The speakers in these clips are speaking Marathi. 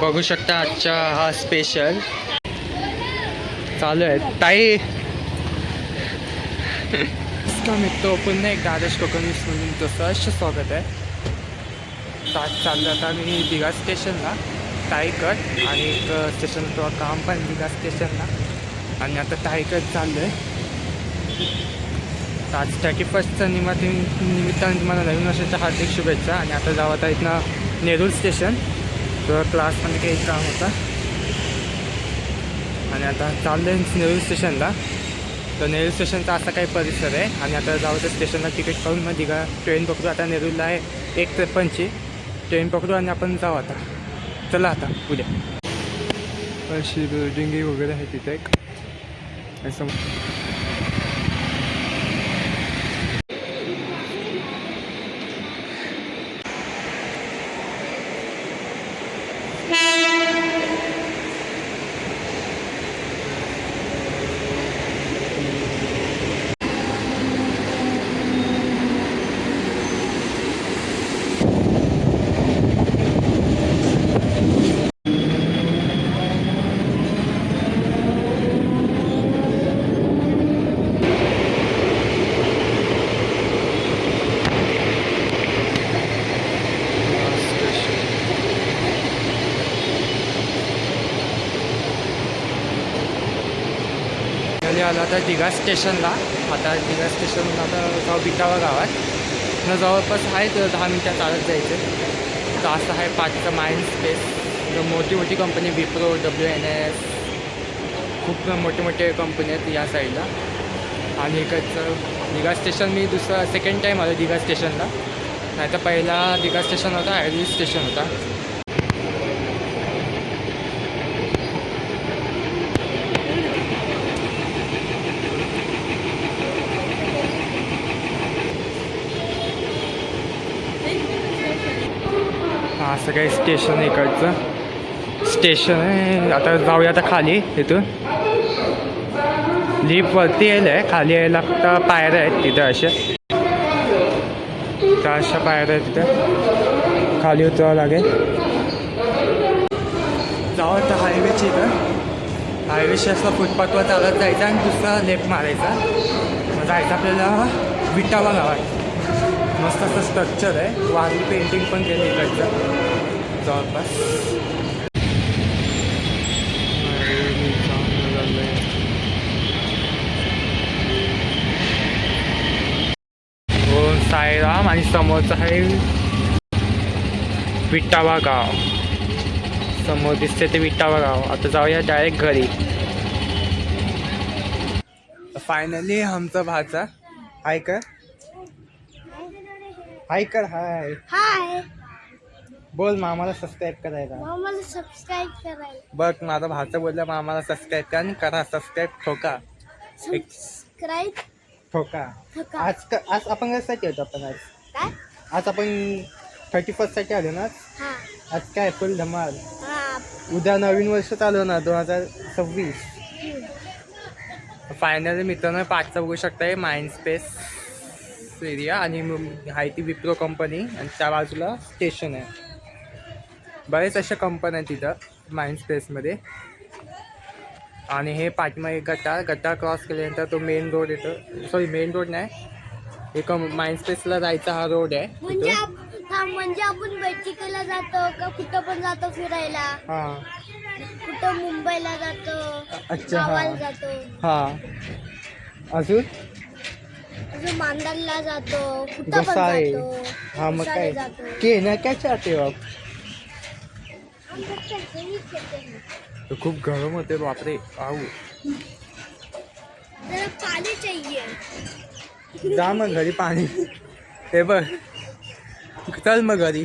बघू शकता आजचा हा स्पेशल चालू आहे. ताई. मित्र पुन्हा एकदा आदेश कोकणीस म्हणून तसं स्वागत आहे. तर आज चाललं आता मी दिघा स्टेशनला ताईकट आणि एक स्टेशन काम पण दिघा स्टेशनला आणि आता ताईकट चाललं आहे तर आज थर्टी फर्स्टच्या निमित्त निमित्ताने तुम्हाला नवीन वर्षाच्या हार्दिक शुभेच्छा. आणि आता जावं आता इथनं नेरूळ स्टेशन तर क्लासमध्ये काही काम होता. आणि आता चाललं आहे नेरूळ स्टेशनला तर नेरूळ स्टेशनचा असा काही परिसर आहे. आणि आता जाऊ तर स्टेशनला तिकीट काढून मग दिघा. ट्रेन पकडू. आता नेरूळला आहे एक त्रेपन्नची. ट्रेन पकडू आणि आपण जाऊ आता. चला आता उद्या. अशी बिल्डिंगी वगैरे आहे तिथे एक. असं खाली आलो आता दिघा स्टेशनला. आता दिघा स्टेशन आता जाऊ बिटावा गावात. न जवळपास आहे तर दहा मिनटं चालत जायचं. तर असं आहे पाचचं माइंड स्पेस तर मोठी मोठी company Wipro W N S खूप मोठे मोठे कंपनी आहेत या साईडला आणि इकडचं दिघा स्टेशन मी दुसरं सेकंड टाईम आलो दिघा स्टेशनला नाही तर पहिला दिघा स्टेशन होता ॲडवी स्टेशन होता. हा असं काही स्टेशन इकडचं. स्टेशन आहे आता जाऊया आता खाली इथून. लिफ्ट वरती यायला आहे खाली यायला फक्त पायऱ्या आहेत तिथं अशा. त्या अशा पायऱ्या आहेत तिथं. खाली उतरावं लागेल. जाऊ आता हायवेची इथं. हायवेशी असं फुटपाथवर चालत जायचं आणि दुसरा लेफ्ट मारायचा. मग जायचं आपल्याला विटावा गावात मस्त असं स्ट्रक्चर आहे. वारली पेंटिंग पण केली इकडचं. जवळपास. हो साईराम आणि समोरचं आहे विटावा गाव. समोर दिसते ते विटावा गाव. आता जाऊया डायरेक्ट घरी. फायनली आमचा भाचा. आहे का हाय कर हाय हाय बोल मामाला सबस्क्राईब करायला. मला सबस्क्राईब करायला. बघ माझा भाचा बोलला मामाला सबस्क्राईब करा आणि करा सबस्क्राईब ठोका. एक सबस्क्राईब ठोका. ठोका. आज क- आज आपण कशासाठी होतो आपण आज? काय? आज आपण थर्टी फर्स्टसाठी आलो ना हा. आज काय फुल धमाल? हा. उद्या नवीन वर्ष चालू ना दोन हजार सव्वीस. फायनली मित्रांनो पाचचा बघू शकताय माइंड स्पेस एरिया आणि आहे ती विप्रो कंपनी आणि त्या बाजूला स्टेशन आहे. बरेच अशा कंपन्या आहेत तिथं माइंड स्पेसमध्ये आणि हे पाठीमागे गटार गटार क्रॉस केल्यानंतर तो मेन रोड येतो. सॉरी मेन रोड नाही. एक माइंड स्पेसला जायचा हा रोड आहे म्हणजे हा, म्हणजे आपण बैठकीला जातो का कुठं पण जातो फिरायला? हां. कुठं मुंबईला जातो अच्छा, हा. जातो? हां. अजून? अजून मांडरला जातो कुठं पण घसाळे जातो हा मग काय? जातो. के ना क्या चाहते हो आप? आमच्याकडे घरी खेळते ना. तो खूप गरम होते बापरे. आऊ. जरा पाणी चाहिए. जा मग घरी पाणी. हे बघ. चल मग घरी.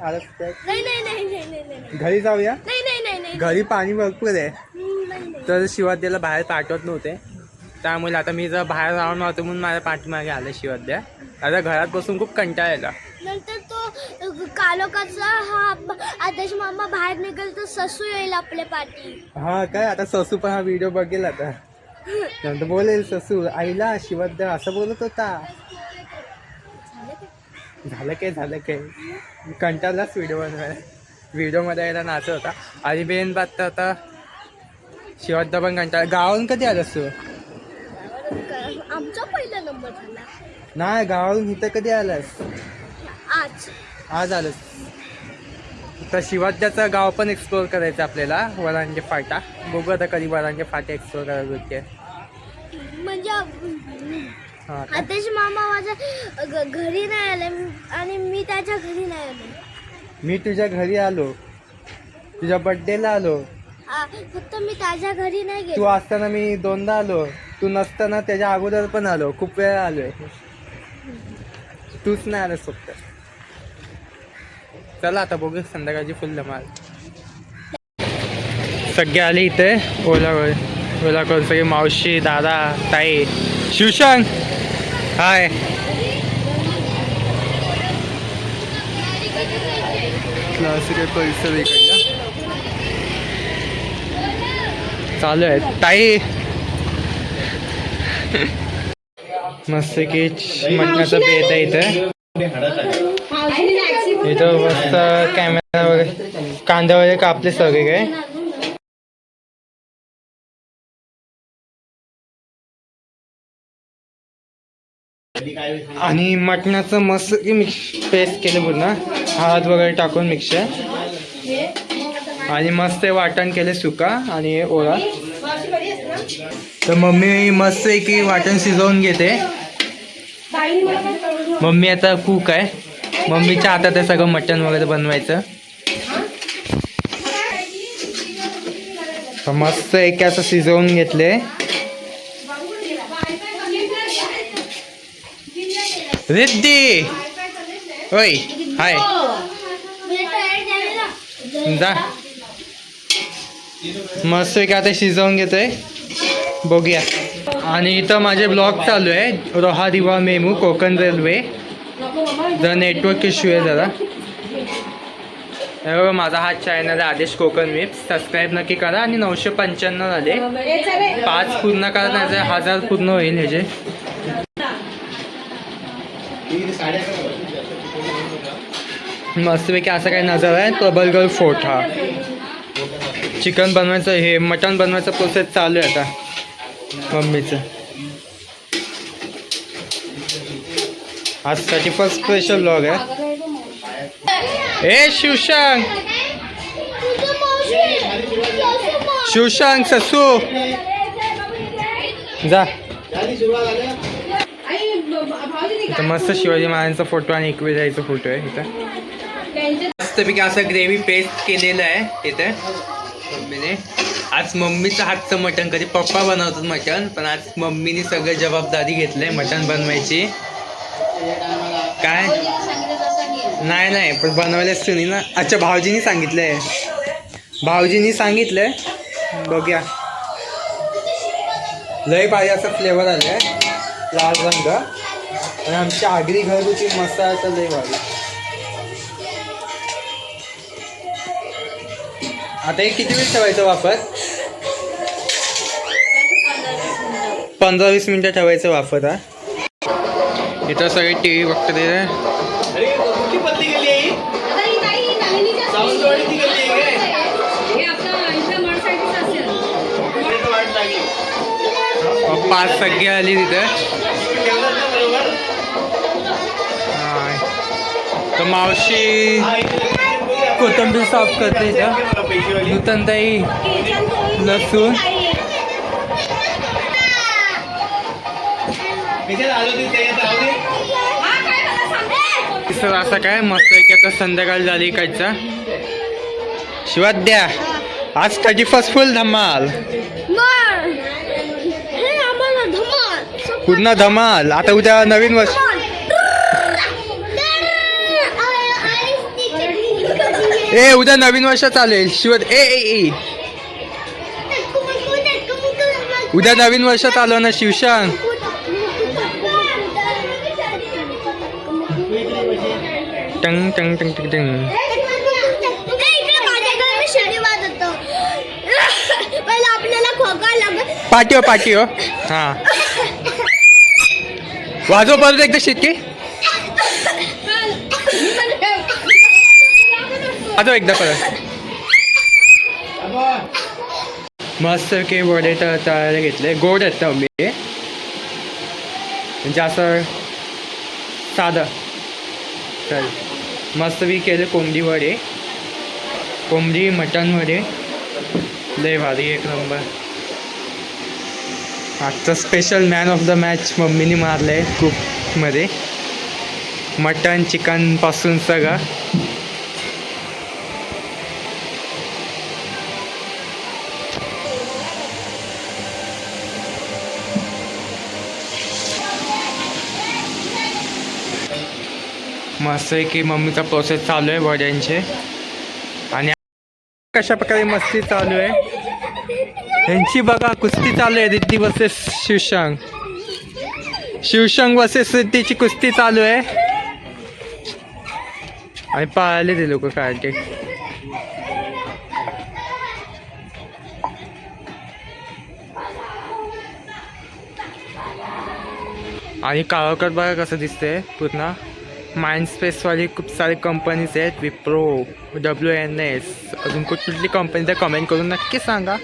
अरे काय- नाही नाही नाही नाही नाही नाही नाही. घरी जाऊया? नाही नाही नाही नाही. घरी पाणी भरपूर आहे. हम्म, नाही नाही. तर शिवाद्याला बाहेर पाठवत नव्हते. त्यामुळे आता मी जर बाहेर राहून नव्हतो म्हणून माझ्या पाठीमागे आलं शिवाद्या. आता घरात बसून खूप कंटाळा यायला नंतर तो अ, कालोखाचा हा आदेश मामा बाहेर निघेल तर ससू येईल आपल्या पाठी. हा काय आता ससू पण हा व्हिडिओ बघेल आता. नंतर बोलेल ससू आईला शिवाद्या असं बोलत होता. झालं काय झालं काय? कंटाळलाच व्हिडिओ बनवायला. व्हिडिओमध्ये यायला नाचत होता. आणि बेन बात आता शिवादा पण कंटाळा गावाहून कधी आलास तू? आमचा पहिला नंबर झाला. नाही गावाहून इथं कधी आलास? आज. आज आलंस. तर शिवाद्याचं गाव पण एक्सप्लोअर करायचं आपल्याला वरांचे फाटा. बघू आता कधी वरांचे फाटे एक्सप्लोअर करायला होते म्हणजे हां का? आदेश मामा माझ्या घ- घरी नाही आले. आणि मी त्याच्या घरी नाही आले. मी तुझ्या घरी आलो. तुझ्या बड्डेला आलो. आ, फक्त मी त्याच्या घरी नाही तू गेलो. असताना मी दोनदा आलो. तू नसताना त्याच्या अगोदर पण आलो खूप वेळा आलोय. तूच नाही आलंस फक्त. चला आता बघू संध्याकाळची फुल धमाल. सगळे आले इथे ओलावर ओला करून सगळे मावशी दादा ताई. शिवशांग हाय. इकडला चालू आहे. ताई! मस्त की मटणाचं बेत आहे इथं. इथं मस्त कॅमेरा वगैरे कांदा वगैरे कापले सगळे काय आणि मटणाचं मस्त की मिक्स पेस्ट केलं पूर्ण. हळद वगैरे टाकून मिक्सर आणि मस्त वाटण केले सुका आणि ओळा तर मम्मी मस्त आहे की वाटण शिजवून घेते. मम्मी आता कुक आहे. मम्मीच्या हातात आहे सगळं मटण वगैरे बनवायचं. मस्त एक असं शिजवून घेतले. रिद्धी! होय हाय. जा. मस्त की आता शिजवून घेतोय. बघूया. आणि इथं माझे ब्लॉग चालू आहे. Roha Diva MEMU Konkan railway the network issue आहे जरा. हे बघा माझा हा चॅनल आहे आदेश कोकण वेब सबस्क्राईब नक्की करा आणि नऊशे पंच्याण्णव झाले. पाच पूर्ण करा नाही हजार पूर्ण होईल ह्याचे मस्तपैकी असं काही नजर आहे. प्रबलगड फोर्ट हा चिकन बनवायचं हे मटण बनवायचं प्रोसेस चालू आहे आता. मम्मीचं. आजसाठी पण फर्स्ट स्पेशल ब्लॉग आहे. ए शिवशांग शिवशांग ससू. जा. इथं मस्त शिवाजी महाराजांचा फोटो आणि एकविराईचा फोटो आहे इथं. मस्तपैकी असं ग्रेव्ही पेस्ट केलेलं आहे इथे. मम्मीने. आज मम्मीचं हातचं मटण कधी पप्पा बनवतात मटण पण आज मम्मीने सगळं जबाबदारी घेतलंय मटण बनवायची. काय? नाही नाही पण बनवायलाच तुम्ही ना अच्छा भाऊजीनी सांगितलंय. भाऊजीनी सांगितलंय. बघूया. लय भारी असा फ्लेवर आलाय. लाल रंग. आणि आमची आगरी घरगुती मसाला लय भारी. आता हे किती वेळ ठेवायचं वापर? पंधरा वीस मिनिटं ठेवायचं वापर हा. इथं सगळे टी व्ही बघतात पाच सगळे आली तिथं. हा. तर मावशी हा. कोथिंबीर साफ करते इथं. नूतनताई लसूण. सर असं काय? मस्त की आता संध्याकाळ झाली इकडचा. शिवात द्या. आज थर्टी फर्स्ट फुल धमाल. हे पूर्ण धमाल. आता उद्या नवीन वर्ष ए उद्या नवीन वर्ष चालेल. शिवत ए ए ए. उद्या नवीन वर्ष चालू ना शिवशांग टंग टंग टंग टंग टंग. लागत पाठी हो. हो हा वाजव परत एकदा शिटके आता एकदा परत. मस्त की वडे तर तळायला घेतले गोड आहेत मी म्हणजे असं साधं. चल. मस्त मी केले कोंबडी वडे. कोंबडी मटण वडे. लय भारी एक नंबर आजचा special man of the match मम्मीने मारलं आहे खूपमध्ये मटन चिकनपासून सगळं. मस्त आहे की मम्मीचा प्रोसेस चालू आहे वड्यांचे. आणि कशा प्रकारे मस्ती चालू आहे? ह्यांची बघा कुस्ती चालू आहे रिद्धी वर्सेस शिवशांग. शिवशांग वर्सेस रिद्धीची कुस्ती चालू आहे. आणि पाळले ते लोक काय ते. आणि काळोकट बघा कसं दिसतंय पूर्ण. माइंडस्पेसवाली खूप सारे कंपनीज आहेत विप्रो डब्ल्यू एन एस अजून कुठली कंपनी तर कमेंट करून नक्की सांगा.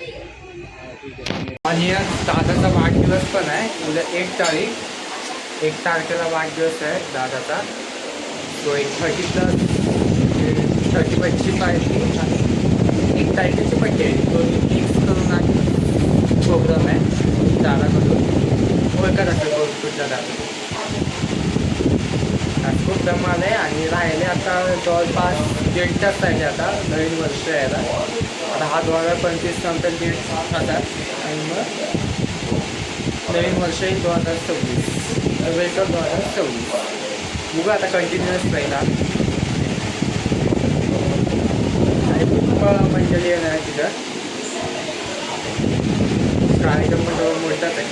आणि दादाचा वाढदिवस पण आहे. उद्या एक तारीख. एक तारखेला वाढदिवस आहे दादाचा. सो एक थर्टी प्लस थर्टी फस्टची पाहिजे आणि एक तारखेची बड्डे आहे दोन्ही मिक्स करून आणि प्रोग्राम आहे. दादाकडून. ओळखत असेल कोण कुठला दादा आज खूप धमाल आहे आणि राहिले आता जवळपास दीड तास राहिले आता नवीन वर्ष यायला. आता हा दोन हजार पंचवीस नंतर दीड हजार आणि मग नवीन वर्ष येईल दोन हजार सव्वीस. वेलकम दोन हजार सव्वीस. बघू आता कंटिन्युअस राहिला आणि खूप मंडळी येणार आहे तिथं. कार्यक्रम पण जवळ मोठाच आहे.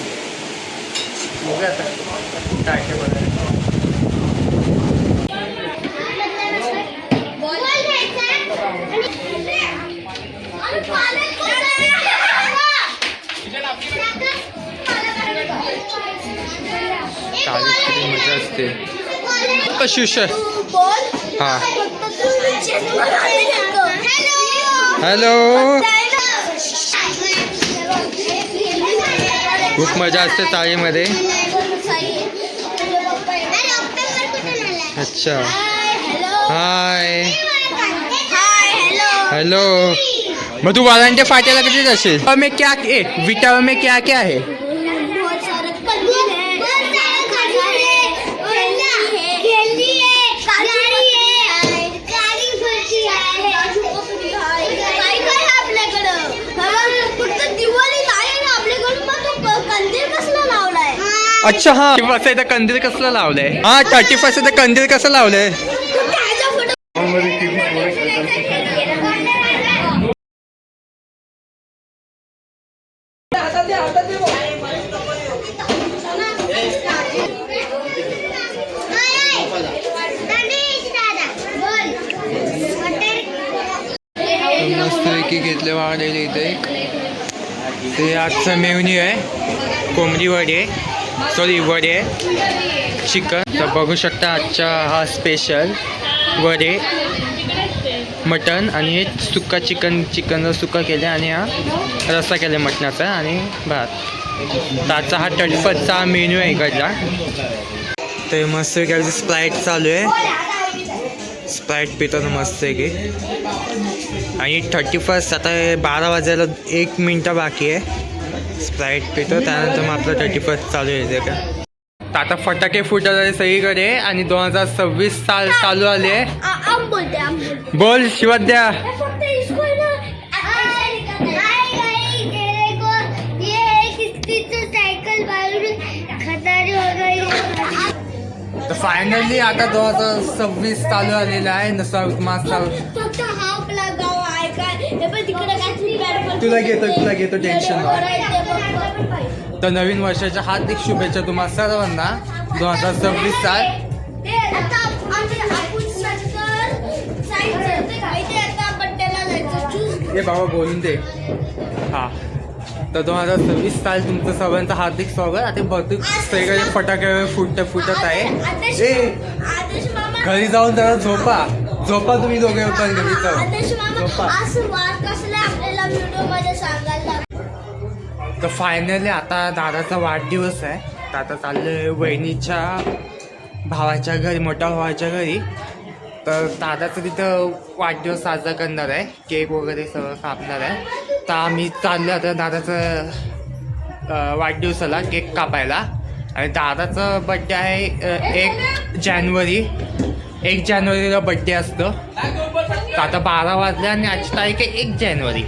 बघू आता. काय काय शिष्य हां. हॅलो खूप मजा असते चाळीमध्ये. अच्छा. हाय हॅलो मग तू वालांच्या फाट्याला कधी जाशील? अब क्या ए विटा मे क्या क्या आहे बहुत सारे कंदील है खजूर है केली है गाडी है गाडी फरची आहे काय काय आपल्याकडं फक्त दिवाळी नाही ना आपल्याकडं मग तो कंदील कसला लावलाय अच्छा हा. फर्स्ट इथं कंदील कसलं लावलंय? हा थर्टी फर्स्ट कंदील कसं लावलंय? मस्तपैकी घेतले वाढलेले इथे ते आजचं मेवणी आहे. कोंबडी वडे सॉरी वडे. चिकन तर बघू शकता आजचा हा स्पेशल वडे मटन आणि हे सुक्का चिकन चिकनचं सुक्का केले आणि हा रस्सा केला मटणाचा आणि भात. आजचा हा टटपटचा मेन्यू आहे इकडला. तर मस्त काय स्प्राईट चालू आहे. स्प्राईट पितो मस्त आहे की. आणि थर्टी फर्स्ट आता बारा वाजायला एक मिनटं बाकी आहे. स्प्राईट पितो त्यानंतर मग आपलं थर्टी फर्स्ट चालू आहे का तर आता फटाके फुटत आहे सगळीकडे आणि दोन हजार सव्वीस साल चालू आले बोल शिवाद्या. फक्त इसको है फायनली आता दोन हजार सव्वीस चालू आलेला आहे नसा मासा फक्त तुला घेतो तुला घेतो टेन्शन तर नवीन वर्षाच्या हार्दिक शुभेच्छा तुम्हा सर्वांना. दोन हजार सव्वीस साल. हे बाबा बोलून दे. हा. तर दोन हजार सव्वीस साल तुमचं सर्वांचं हार्दिक स्वागत. आता बहुतेक सगळीकडे फटाके फुटत फुटत आहे. घरी जाऊन जरा झोपा. झोपा तुम्ही दोघे पण घरी जाऊ आदर्श मामा झोपा. तर फायनली आता दादाचा वाढदिवस आहे. तर आता चाललोय वहिनीच्या भावाच्या घरी मोठ्या भावाच्या घरी. तर दादाचं तिथं वाढदिवस साजरा करणार आहे. केक वगैरे सगळं कापणार आहे. तर आम्ही चाललो आता दादाचं वाढदिवसाला केक कापायला. आणि दादाचं बड्डे आहे एक जानेवारी. एक जानेवारीला बड्डे असतो. तर आता बारा वाजले आणि आजची तारीख आहे एक जानेवारी.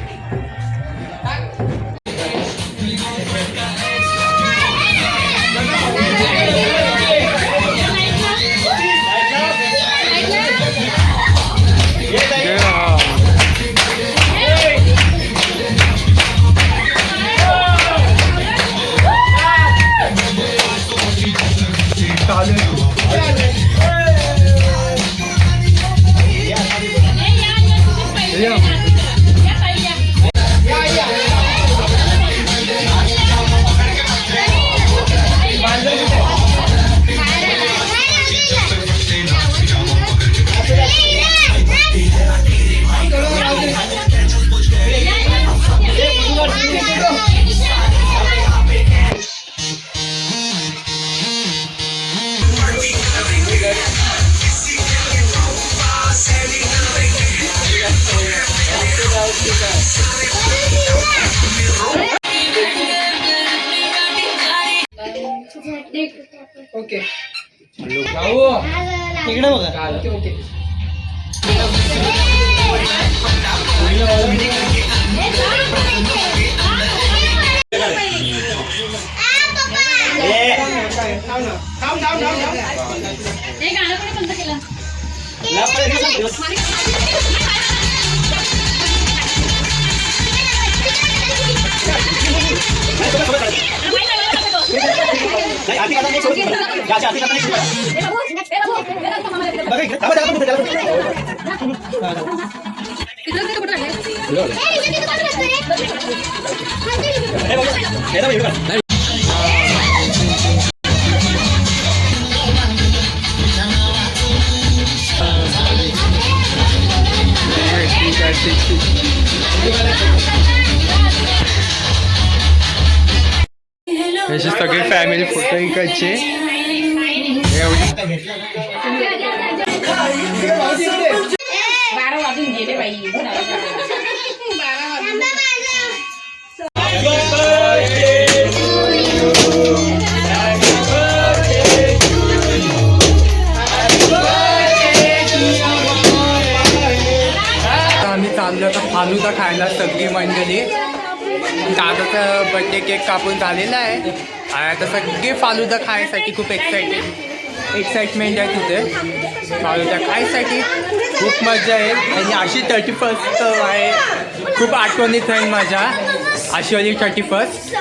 अशी सगळी फॅमिली फोटो इकडचे एवढी बारा गेले बाई बारा आम्ही चाललो तर फालुदा खायला सगळी मंडळी. दादाचा बर्थडे केक कापून झालेला आहे. आणि आता सगळे फालुदा खायसाठी खूप एक्साइटेड एक्साइटमेंट आहे तिथे. फालुदा खायसाठी खूप मजा आहे. आणि अशी थर्टी फर्स्ट आहे. खूप आठवणीत राहील माझ्या. आशीवाली थर्टी फर्स्ट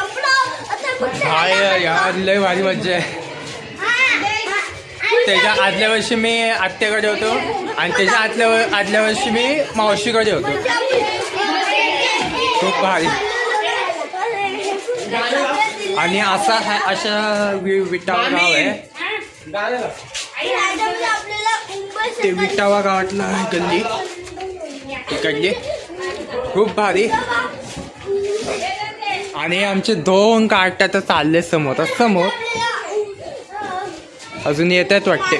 हाय यार लय भारी मजा आहे. त्याच्या आदल्या वर्षी मी आत्याकडे होतो आणि त्याच्या आदल्या आदल्या वर्षी मी मावशीकडे होतो. खूप भारी. आणि असा हा अशा वि विटावा गाव आहे. ते विटावा गावातला गल्ली. इकडली. खूप भारी. आणि आमचे दोन कार्ट तर चालले समोर. समोर अजून येत आहेत वाटते.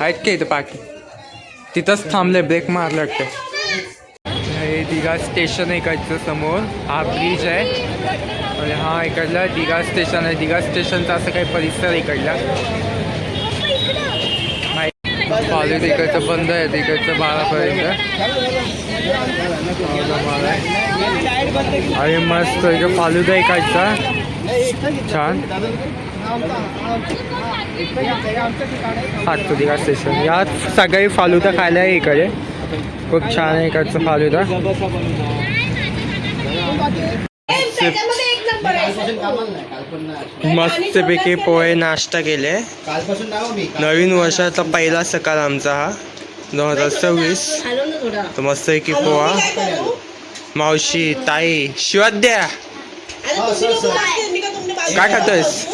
आहेत का इथं पाकी तिथंच थांबले ब्रेक मारलं वाटतं. हे दिघा स्टेशन आहे समोर. हा ब्रिज आहे. आणि हा इकडला दिघा स्टेशन आहे. दिघा स्टेशनचा असं काही परिसर आहे इकडला. कॉलेज इकडचं बंद आहे. इकडचं बारापर्यंत. आणि मस्त. इकडे फालुदा इकडचा छान. हात दिघा स्टेशन. यात सगळी फालुदा खायला आहे इकडे. खूप छान आहे इकडचं फालुदा. मस्तपैकी पोहे नाश्ता केले. कालपासून नाव मी नवीन वर्षाचा पहिला सकाळ आमचा हा दोन हजार सव्वीस. तर मस्तपैकी पोहा. मावशी ताई शिवाद्या. Sir, sir. काय खातोयस?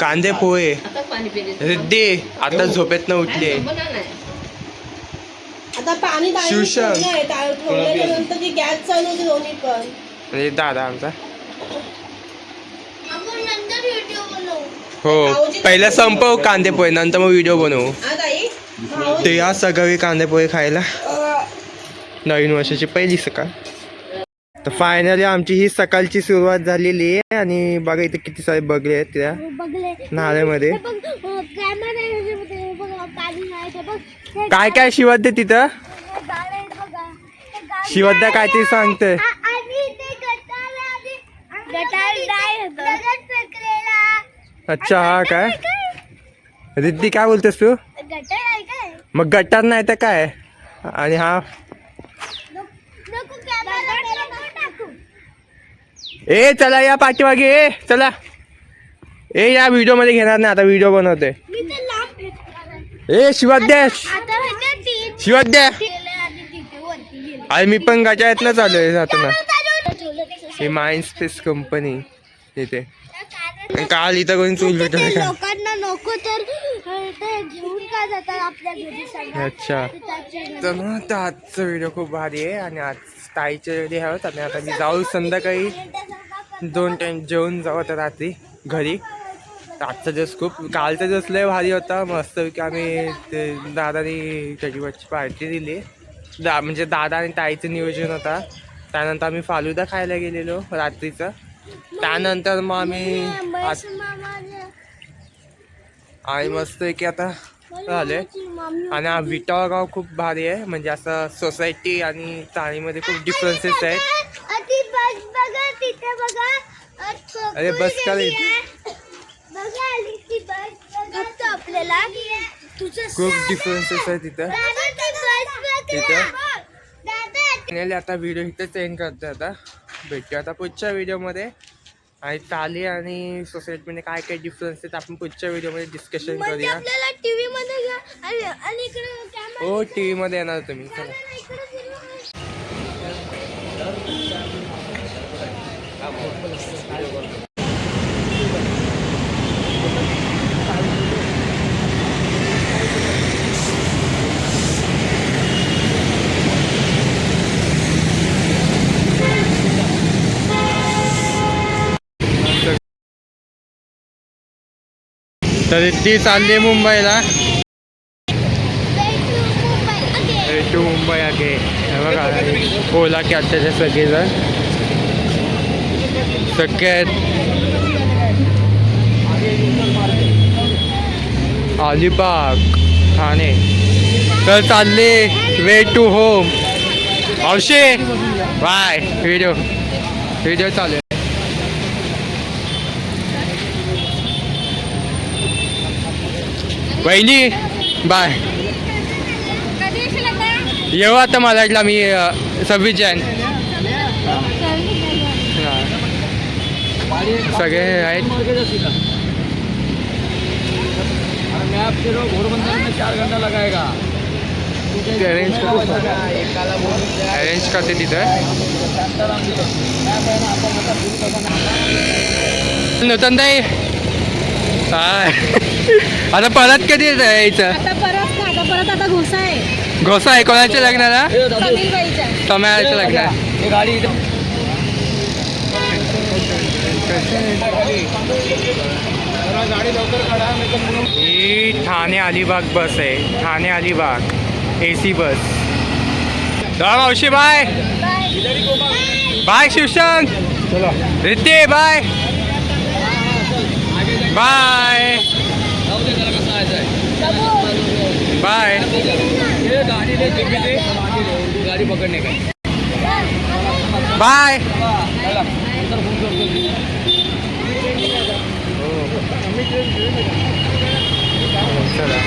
कांदे पोहे. पाणी पिले रिद्धी आता झोपेतनं उठली. आता पाणी शिवशान. गॅस चालू होती दोन्ही म्हणजे दादा आमचा. हो पहिला संपव कांदे पोहे नंतर मग व्हिडिओ बनवू. ते या सगळी कांदे पोहे खायला. नवीन वर्षाची पहिली सकाळ. तर फायनली आमची ही सकाळची सुरुवात झालेली आहे आणि बघा इथे किती सारे बगले आहेत त्या नाल्यामध्ये हे हे काय काय शिवत दे तिथं? सांगते. आ- आणि ते गटार आणि गटार नाही दगड फेकलेला अच्छा हा काय? रिद्धी काय बोलतेस तू? गटार आहे काय? मग गटार नाही तर काय? आणि हा? नको कॅमेरा नको टाकू. ए चला या पाठीमागे ए चला. ए या व्हिडिओमध्ये घेणार नाही आता व्हिडिओ बनवते मी तर लांब फेकणार आहे. ए शिवाद्याश शिवाद्या गेले आणि तिथे वरती गेले. अरे मी पण गटायत ना चालू आहे जाताना. हे माइंड स्पेस कंपनी इथे. आणि काल इथं कोणी चूल ते भेटलं का लोकांना नको तर अं, ते घेऊन का जातात आपल्या घरी सगळं अच्छा. तर ना आता आजचा व्हिडिओ खूप भारी आहे आणि आज ताईचे रेडी आहोत. आणि आता मी जाऊ संध्याकाळी दोन टाइम जेवून जाऊ आता रात्री घरी. तर आजचा दिवस खूप कालचा दिवस लय भारी होता. मस्त की आम्ही ते दादानी कढीवरची पार्टी दिली. दा म्हणजे दादा आणि ताईचं नियोजन होता. त्यानंतर आम्ही फालुदा खायला गेलेलो रात्रीचं. त्यानंतर मग आम्ही आणि मस्त की आता झाले. आणि हा विटावा गाव खूप भारी आहे. म्हणजे असं सोसायटी आणि चाळीमध्ये खूप डिफरन्सेस आहेत. अरे बस का रे? गेली आहे. बघा आली ती बस फक्त आपल्याला. तुझं खूप डिफरन्सेस आहेत तिथं. तिथे? फायनली आता व्हिडिओ इथेच एंड करतो आता. भेटूया आता पुढच्या व्हिडिओमध्ये आणि ताली आणि सोसायटीमध्ये काय काय डिफरन्स आहेत आपण पुढच्या व्हिडिओमध्ये डिस्कशन म्हणजे करूया. टीव्ही मध्ये हो टी व्हीमध्ये येणार तुम्ही चला इकडे फिरवा. तर ती चालली मुंबईला. टू मुंबई आगे बघा ओला कॅबचे सगळेजण. सगळ्यात अलिबाग ठाणे. तर चालले वे टू होम औशे बाय व्हिडिओ व्हिडिओ चालू वहिनी बाय. येऊ आता मलाडला मी सव्वीस जॅन. सगळे आहेत. अरेंज अरेंज करते तिथं. नूतन ताई काय? आता परत कधी यायचं आता परत ना आता परत आता घोसा आहे. घोसा आहे कोणाच्या लग्नाला? समीरबाईच्या. समायाच्या लग्नाला. ही ठाणे अलिबाग बस आहे. Thane Alibag A C bus. चला मावशी bye. Bye. Shivshank Riddhi bye. Bye. Bye. गाडी पकडणे काय बाय हो, हो. चला